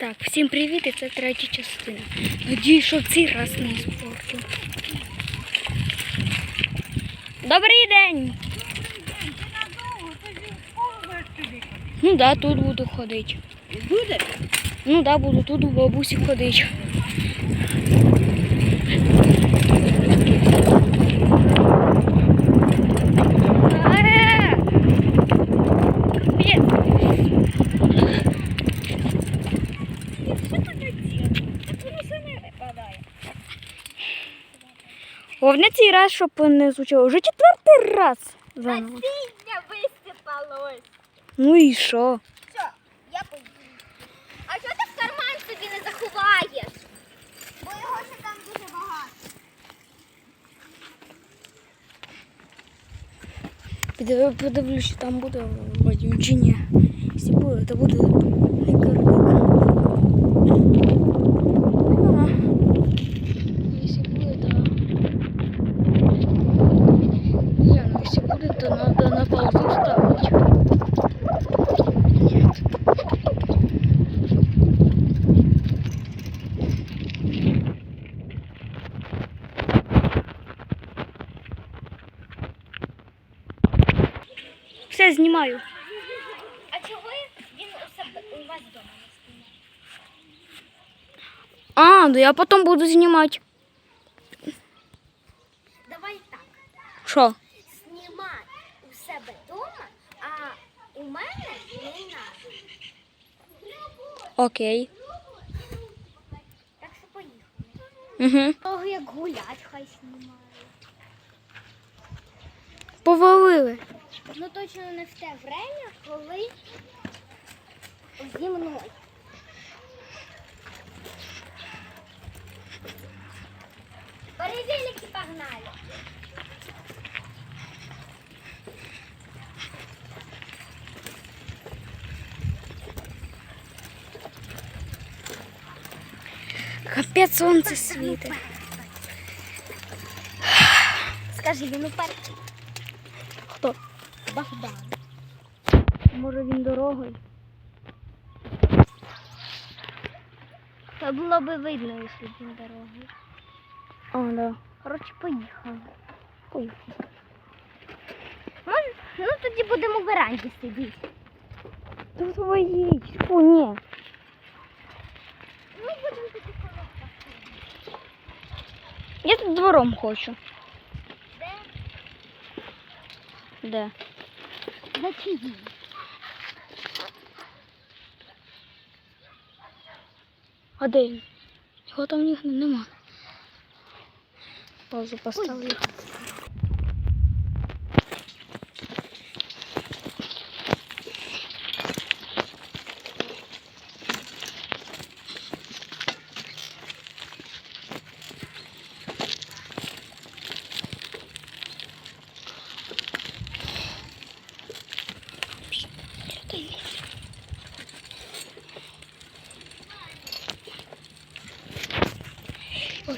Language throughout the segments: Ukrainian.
Так, всім привіт, і це третя частина. Надію, що в цей раз не спорту. Добрий день! Ну да, тут буду ходити. Буде? Ну да, буду тут у бабусі ходити. Е! Капець. Що таке діло? Так воно саме випадає. Цей раз, щоб не звучало. Вже четвертий раз. Заново. Насіння висипалось. Ну і що? Що, я поїду. А що ти в карман собі не заховаєш? Бо його ще там дуже багато. Піде- Подивлюсь, що там буде вроді чи ні. Якщо буде, то буде найкоротик. Ага. Якщо буде, то... Ні, ну якщо буде, то треба на паузу ставити. Ні. Все, знімаю. А чого він у себе у вас вдома не знімає? А, да я потім буду знімати. Давай так. Що? Знімай у себе вдома, а у мене не надо. Окей. Так що поїхали. Угу. Того як гулять, хай знімає. Повалили. Ну точно не в те время, коли зі мною. Перевелики погнали. Капець сонце світить. Скажи, він уперед. Богдан. Може він дорогою? Це було би видно, якщо б він дорогою. А, да. Коротше, поїхали. Поїхали. Може, ну тоді будемо в веранді сидіти. Тут воїть. Фу, ні. Ну, будемо тоді коробка. Я тут двором хочу. Де? Де? За чиї? А де він? Його там ніг нема. Паузу поставлю.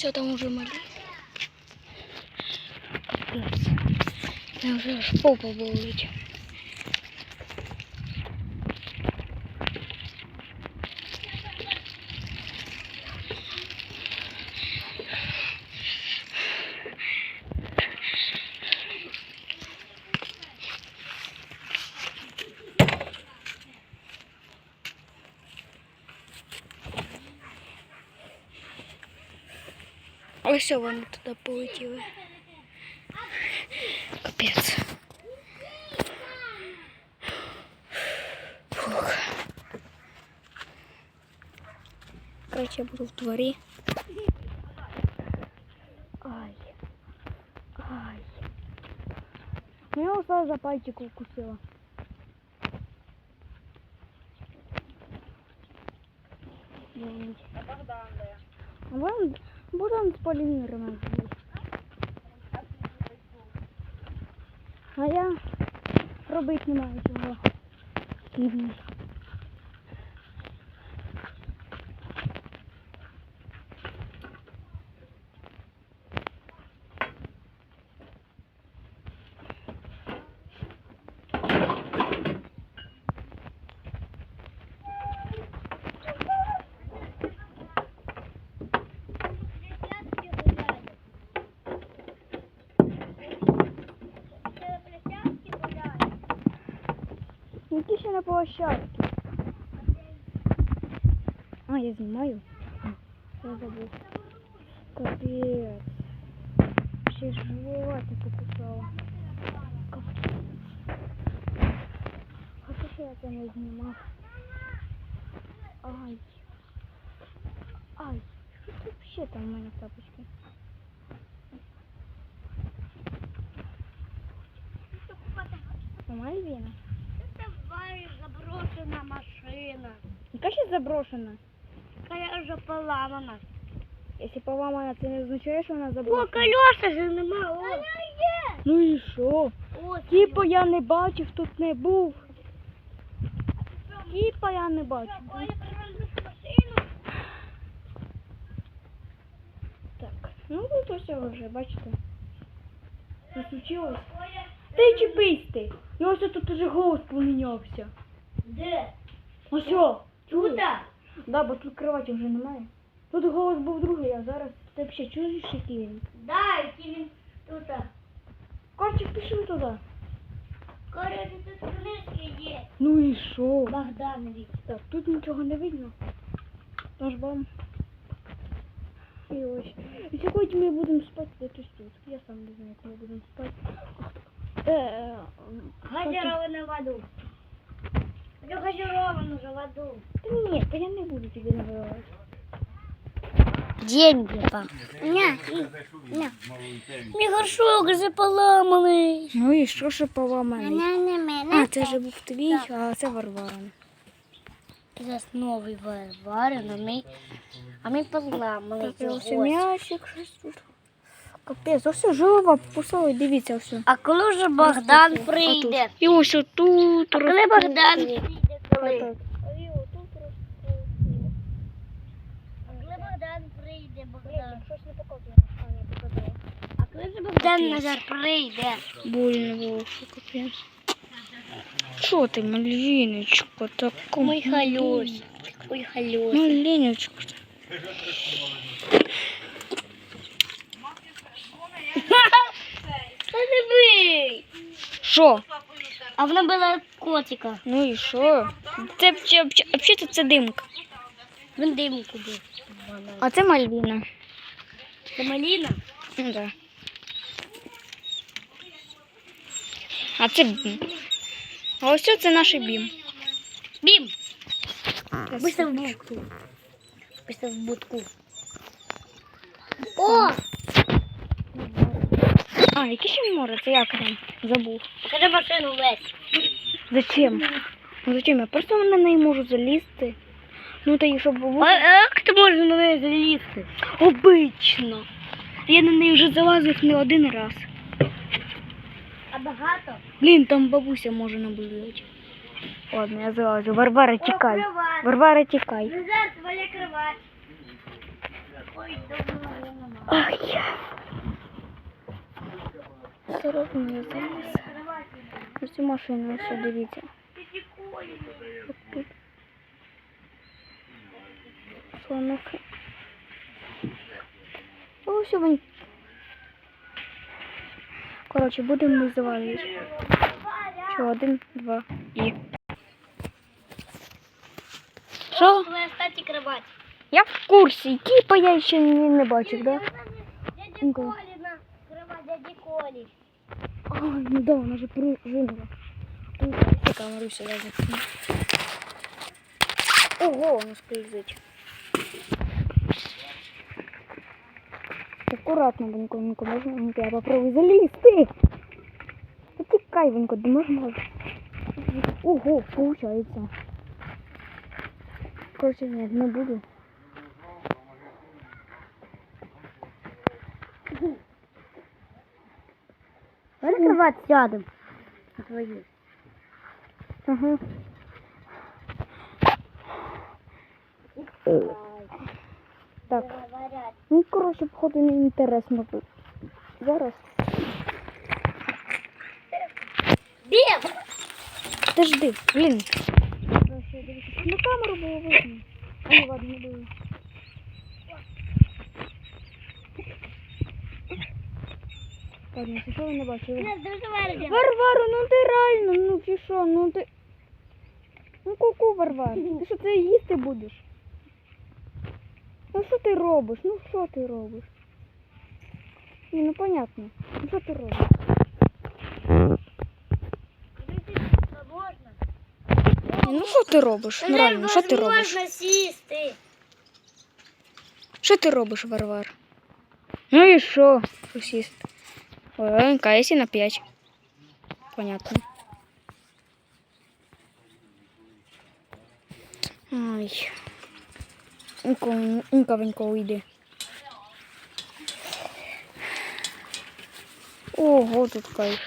Ось там уже молился. Там Я вже аж был болить. Ось вони туди полетіли. Капець. Фух. Короче, я буду в дворі. Ай. Ай. Меня устала за пальчик укусила. Де? Вон, с з полімірами. А я робити не маю чого. На площадці. А, я знімаю. А, Я забув. Капець. Ще ж животи покусала. Капець. Хоча ще я це не знімав. Ай. Ай. Що тут ще там у мене в тапочки? Нормально Віна? Давай заброшена машина. Яка ще заброшена? Яка вже поламана. Якщо поламана, це не означає, що вона заброшена? О, колеса же нема. О. є. Ну і що? Типа я не бачив, тут не був. Типа я не бачив. Так, ну тут ось вже, бачите. Що случилось? Ти чіпись ти! І ось тут уже голос помінявся. Де? Ось о! Тут? Да, бо тут кроваті вже немає. Тут голос був другий, а зараз ти взагалі чуєш, який він? Да, який він тут. Корчик, пішли туди. Коля, тут книжки є. Ну і що? Богданович. Так, тут нічого не видно. Тож вам. І ось. І сьогодні ми будемо спати десь тут. Я сам не знаю, як ми будемо спати. Е, е, Газированную воду. Хочу газированную же воду. Та ні, я не буду тобі наливати. Деньги, пап. Ня, ня. Мій горшок вже поламаний. Ну і що ж поламаний? А, це вже був твій, а це Варвара. Це новий варвар, а ми, а ми поламали ось м'ячик, щось тут. Капець, ось жова покусала, дивіться все. А коли вже Богдан прийде? І ось отут. А коли Богдан прийде? Коли? А коли Богдан Назар прийде? Больно було, що капець. Що ти, маліночка, таку? Мой халюсь. Ой, халюсь. Маліночка. Та не бий! Що? А вона була котика. Ну і що? Це взагалі це димка. Він димку був. А це Мальвіна. Це маліна? Ну да. А це бім. А ось це наш бім. Бім! Быстро в будку. Быстро в будку. О! А, яке ще море? Це як там? Забув. Покажи машину весь. Зачем? Ну зачем? Я просто на неї можу залізти. Ну та і щоб А як ти можеш на неї залізти? обично. Я на неї вже залазив не один раз. А багато? Блін, там бабуся може наблюдати. Ладно, я залазю. Варвара, тікай. кровать. Варвара, тікай. Назар, твоя кровать. Ой, давно нема. Ах я. Осторожно, я заліз. Ось цю машину все дивіться. Слонок. О, все, вони. Коротше, будемо ми завалювати. Що, один, два і. Що? Твоя, кстати, кровать. Я в курсі. Типа я ще не, не бачив, да? Дядя А, ну да, вона же пружинила. Ну, я камеру сюди. Ого, вона скользить. Аккуратно, Ванько, Ванько, можна? Ванько, я попробую залізти. Потікай, Ванько, де можна? Ого, получается. Короче, нет, не буду. Давай кровать. На твою. Ага. Так. Ну, коротше, походу, не інтересно тут. Зараз. Бем! Подожди, блін. Коротше, На камеру було видно. А ну ладно, не було. Ладно, що ви не бачили? Варвара, ну ти реально, ну чи що, ну ти... Ну ку-ку, Варвар, ти що це їсти будеш? Ну що ти робиш? Ну що ти робиш? Ні, ну понятно. Ну що ти робиш? Ну що ти робиш? Ну реально, що ти робиш? Можна сісти. Що ти робиш, Варвар? Ну і що? Що сісти? Ой, кайся на 5. Понятно. Ай. Інко, інковенько уйди. Ого, тут кайф.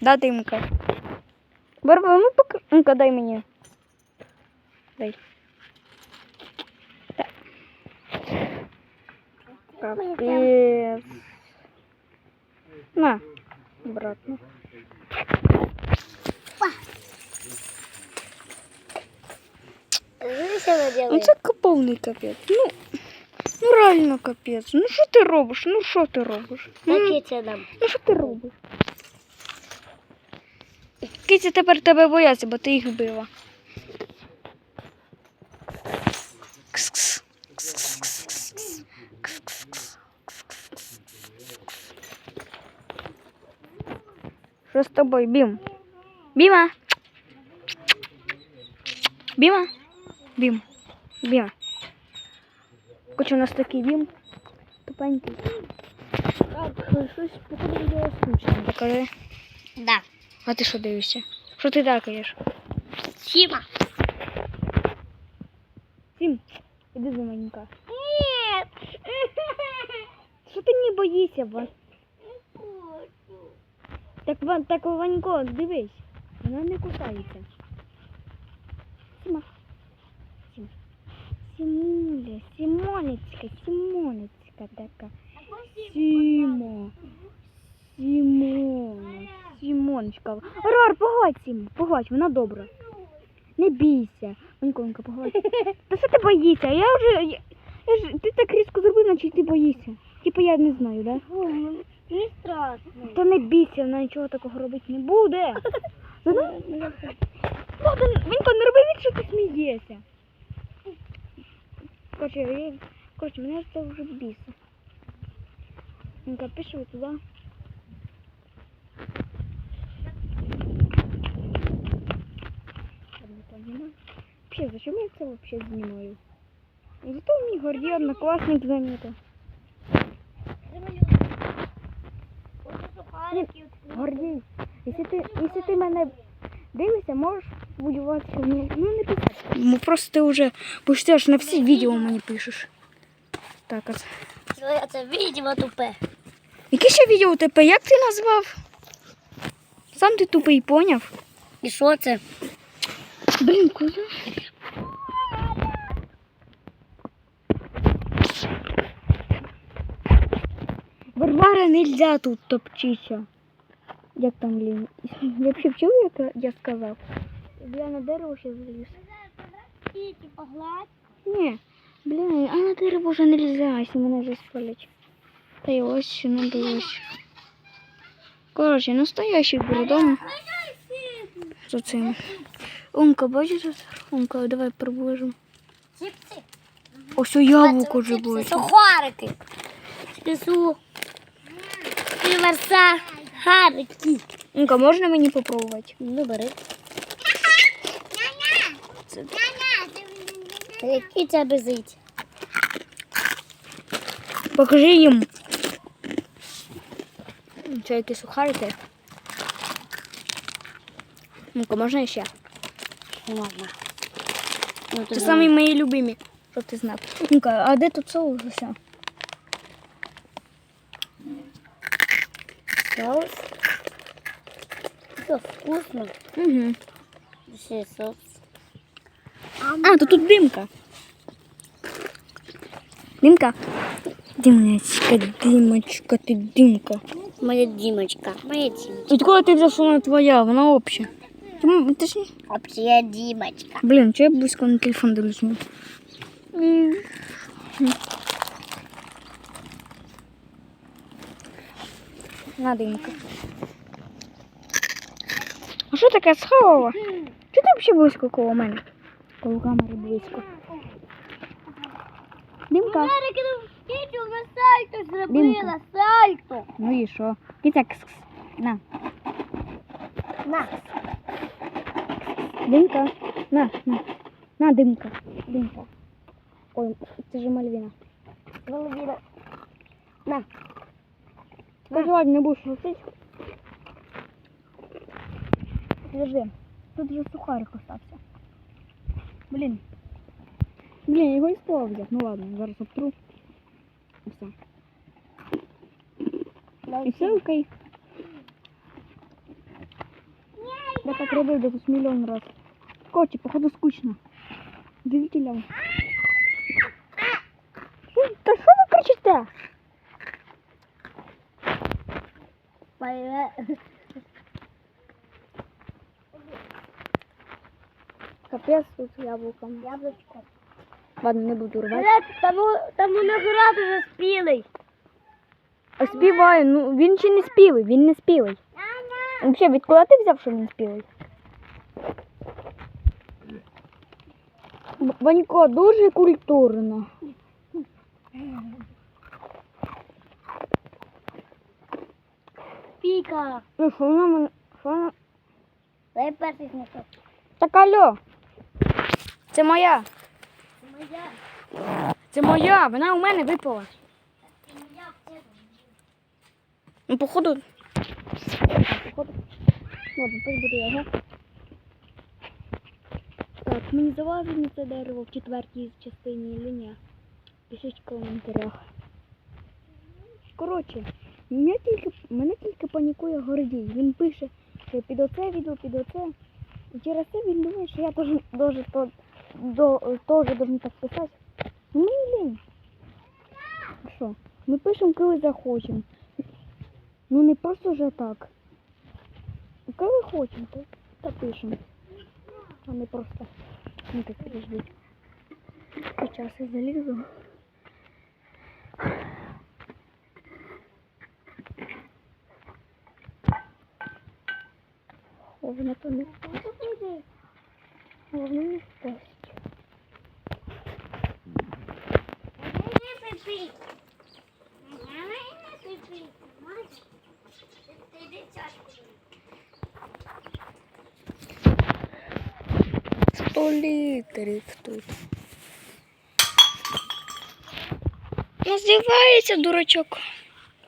Да, димка. Барба, ну пока. Ну-ка, дай мені. Дай. Так. Капец. На, обратно. Ну це повний капець. Ну, ну реально капець. Ну що ти робиш? Ну що ти робиш? Ну, ну що ти робиш? Киці тепер тебе бояться, бо ти їх била. Що з тобою, Бім? Біма? Біма? Бім. Біма. Хоч у нас такий бім. Тупенький. Так, щось походу відео скучно. Покажи. Да. А ти що дивишся? Що ти дакаєш? Сіма. Сім, іди за маленька. Ні. Що ти не боїшся, Вань? Вань, так, Ванько, дивись. Вона не кусається. Сіма. Сіма. Сімуля, Сімонечка, Сімонечка така. Сімо. Сімона. Сімонечка. Рор, погладь Сіму, погладь, вона добра. Не бійся. Ваньковенька, погладь. Та що ти боїшся? Я вже. Я, я ж, ти так різко зробив, наче ти боїшся. Типа я не знаю, да? Не страшно. Та не бійся, вона нічого такого робити не буде. Богдан, Ванько, не роби від, що ти смієшся. Короче, я... Короче, мене це вже бісить. Ну-ка, пішли туди. Вообще, зачем я це вообще знімаю? Зато мій гордій однокласник заметил. Гордій, якщо ти, якщо ти мене дивишся, можеш будувати, ну, ну не писати. Ну просто ти вже аж на всі відео мені пишеш. Так, а це- відео тупе. Яке ще відео тебе? Як ти назвав? Сам ти тупий поняв? І що це? Блін, куди? Варвара нельзя тут топчися. Як там, блін? Я взагалі вчив, як я сказав? Я на дерево ще заліз. Ні, блін, а на дерево вже нельзя, якщо мене вже спалять. Та й ось ще надо ось. Коротше, настоящий додому. За цим. Умка, бачиш? Умка, давай приближимо. Чіпси. Ось у яблуко вже буде. Сухарики. Лісу. Ківерса. Гарики. Умка, можна мені попробувати? Ну, бери. Який це безить? Покажи їм. Це які сухарики. Умка, можна ще? Не можна. Ну, Це самі мої любимі, щоб ти знав. Умка, а де тут соус усе? Соус. Це вкусно. Угу. Ще соус. А, то тут димка. Димка. Димочка, димочка, ти димка. Моя Дімочка. Моя Дімочка. Відколи ти взяв, що вона твоя, вона обща. Ти, ти ж не... Моя Дімочка. Блін, чи я близько на телефон дивлюсь? ну? На димка. А що таке сховала? Чи ти взагалі близько коло мене? Коло камери близько. Димка. Ну скільки вона сальто Димка. зробила, сальто. Ну і що? Киця, кс -кс. На. На. Димка. На, на. На, димка. Димка. Ой, це ж Мальвіна. Головіна. На. Скажи, ладно, не будеш шутити? Подожди. Тут же сухарик остався. Блін. Блін, я його і склав взяв. Ну ладно, зараз обтру. І все. І все окей. Я так робив десь мільйон раз. Коті, походу скучно. Дивіться лям. Та що ви кричите? Капець тут яблуком. Яблучко. Ладно, не буду рвати. Там, у- там виноград уже спілий. А співаю, ну він ще не спілий, він не спілий. Взагалі, відколи ти взяв, що він спілий? Банько, дуже культурно. Піка. Ну, що вона мене. Що вона? Дай перший смішок. Так алло. Це моя. Це Моя. Це моя, вона у мене випала. Моя в тебе. Ну, походу. Походу. Ладно, пусть буде його. Так, мені на це дерево в четвертій частині ні? Пишіть в коментарях. Коротше, мене тільки, мене тільки панікує Гордій. Він пише, що я під оце відео, під оце. І через це він думає, що я теж дуже то, до, теж должен так писати. Ну, лінь. Що? Ми пишемо, коли захочемо. Ну не просто вже так. Коли хочемо, то, то пишемо. А не просто. Ну так подождіть. Сейчас я залізу. Головне то не впасть. Головне не впасть. Сто літрів тут. Називається дурачок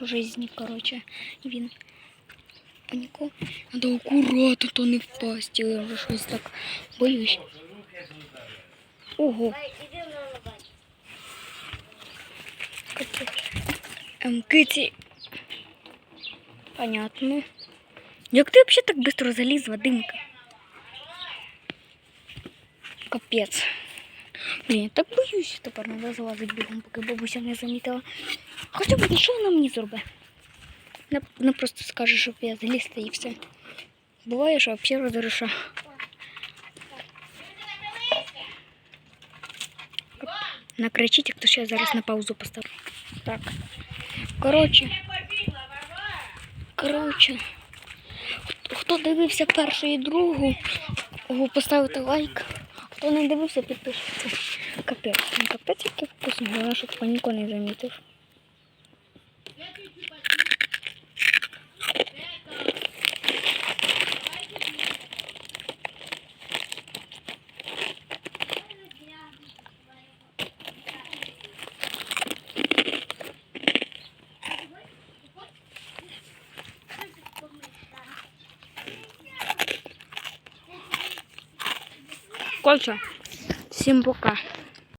в житті, коротше. І він Паніку. Надо акуратно, то не впасть. Я вже щось так боюсь. Ого, киті. Понятно. Як ти взагалі так швидко заліз, Вадимка? Капець. Блін, я так боюсь тепер треба залазити бігом, поки бабуся не замітила. Хоча б що вона мені зробить? Вона, вона просто скаже, щоб я залізти і все. Буває, що взагалі розруша. Накричіть, хто ще зараз на паузу поставив. Так. Коротше. Коротше. хто- дивився першу і другу, о, поставити лайк. Хто не дивився, підпишіться. Капець. Ну, Капець, який вкусно, головне, щоб ніхто не замітив. Конча. Всім пока.